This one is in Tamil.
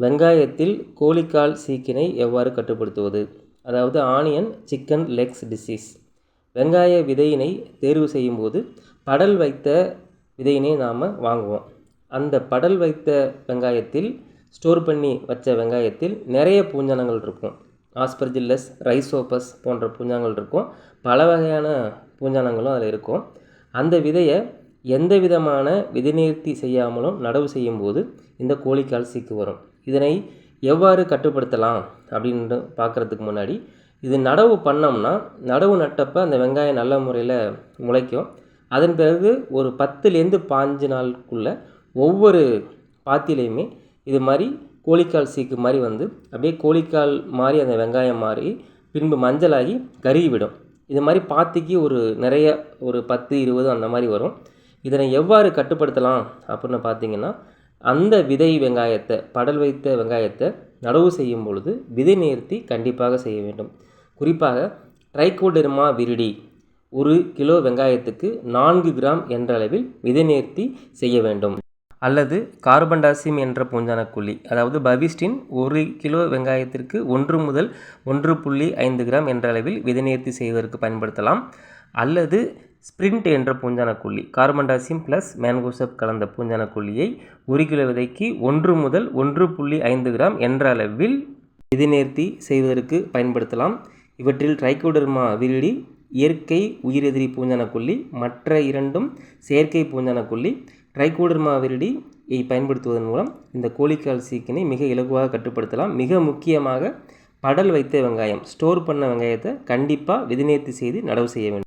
வெங்காயத்தில் கோழிக்கால் சீக்கினை எவ்வாறு கட்டுப்படுத்துவது? அதாவது ஆனியன் சிக்கன் லெக்ஸ் டிசீஸ் வெங்காய விதையினை தேர்வு செய்யும்போது படல் வைத்த விதையினை நாம் வாங்குவோம். அந்த படல் வைத்த வெங்காயத்தில் ஸ்டோர் பண்ணி வச்ச வெங்காயத்தில் நிறைய பூஞ்சனங்கள் இருக்கும். ஆஸ்பர்ஜில்லஸ் ரைசோபஸ் போன்ற பூஞ்சானங்கள் இருக்கும். பல வகையான பூஞ்சானங்களும் அதில் இருக்கும். அந்த விதையை எந்த விதமான விதிநிறுத்தி செய்யாமலும் நடவு செய்யும்போது இந்த கோழிக்கால் சீக்கு வரும். இதனை எவ்வாறு கட்டுப்படுத்தலாம் அப்படின்னு பார்க்குறதுக்கு முன்னாடி இது நடவு பண்ணோம்னா நடவு நட்டப்போ அந்த வெங்காயம் நல்ல முறையில் முளைக்கும். அதன் பிறகு ஒரு பத்துலேருந்து பாஞ்சு நாளுக்குள்ளே ஒவ்வொரு பாத்திலையுமே இது மாதிரி கோழிக்கால் சீக்கு மாதிரி வந்து அப்படியே கோழிக்கால் மாதிரி அந்த வெங்காயம் மாறி பின்பு மஞ்சளாகி கருகி விடும் இது மாதிரி பாத்திக்கு ஒரு நிறைய ஒரு பத்து இருபது அந்த மாதிரி வரும். இதனை எவ்வாறு கட்டுப்படுத்தலாம் அப்படின்னு பார்த்தீங்கன்னா அந்த விதை வெங்காயத்தை படல் வைத்த வெங்காயத்தை நடவு செய்யும் பொழுது விதை நேர்த்தி கண்டிப்பாக செய்ய வேண்டும். குறிப்பாக ட்ரைகோடெர்மா விரிடி ஒரு கிலோ வெங்காயத்துக்கு நான்கு கிராம் என்ற அளவில் விதை நேர்த்தி செய்ய வேண்டும். அல்லது கார்பன்டாசிம் என்ற பூஞ்சான குழி அதாவது பவிஸ்டின் ஒரு கிலோ வெங்காயத்திற்கு ஒன்று முதல் ஒன்று புள்ளி ஐந்து கிராம் என்ற அளவில் விதைநேர்த்தி செய்வதற்கு பயன்படுத்தலாம். அல்லது ஸ்ப்ரிண்ட் என்ற பூஞ்சானக்கொல்லி கார்பன்டாசிம் ப்ளஸ் மேன்கோசப் கலந்த பூஞ்சானக்கொல்லியை ஒரு கிலோ விதைக்கு ஒன்று முதல் ஒன்று புள்ளி ஐந்து கிராம் என்ற அளவில் எதிர்நேர்த்தி செய்வதற்கு பயன்படுத்தலாம். இவற்றில் ட்ரைகோடர்மா விரிடி இயற்கை உயிரெதிரி பூஞ்சானக்கொல்லி மற்ற இரண்டும் செயற்கை பூஞ்சானக்கொல்லி ட்ரைகோடர்மா விரிடியை பயன்படுத்துவதன் மூலம் இந்த கோழிக்கால் சீக்கினை மிக இலகுவாக கட்டுப்படுத்தலாம். மிக முக்கியமாக படல் வைத்த வெங்காயம் ஸ்டோர் பண்ண வெங்காயத்தை கண்டிப்பாக விதிநேர்த்தி செய்து நடவு செய்ய வேண்டும்.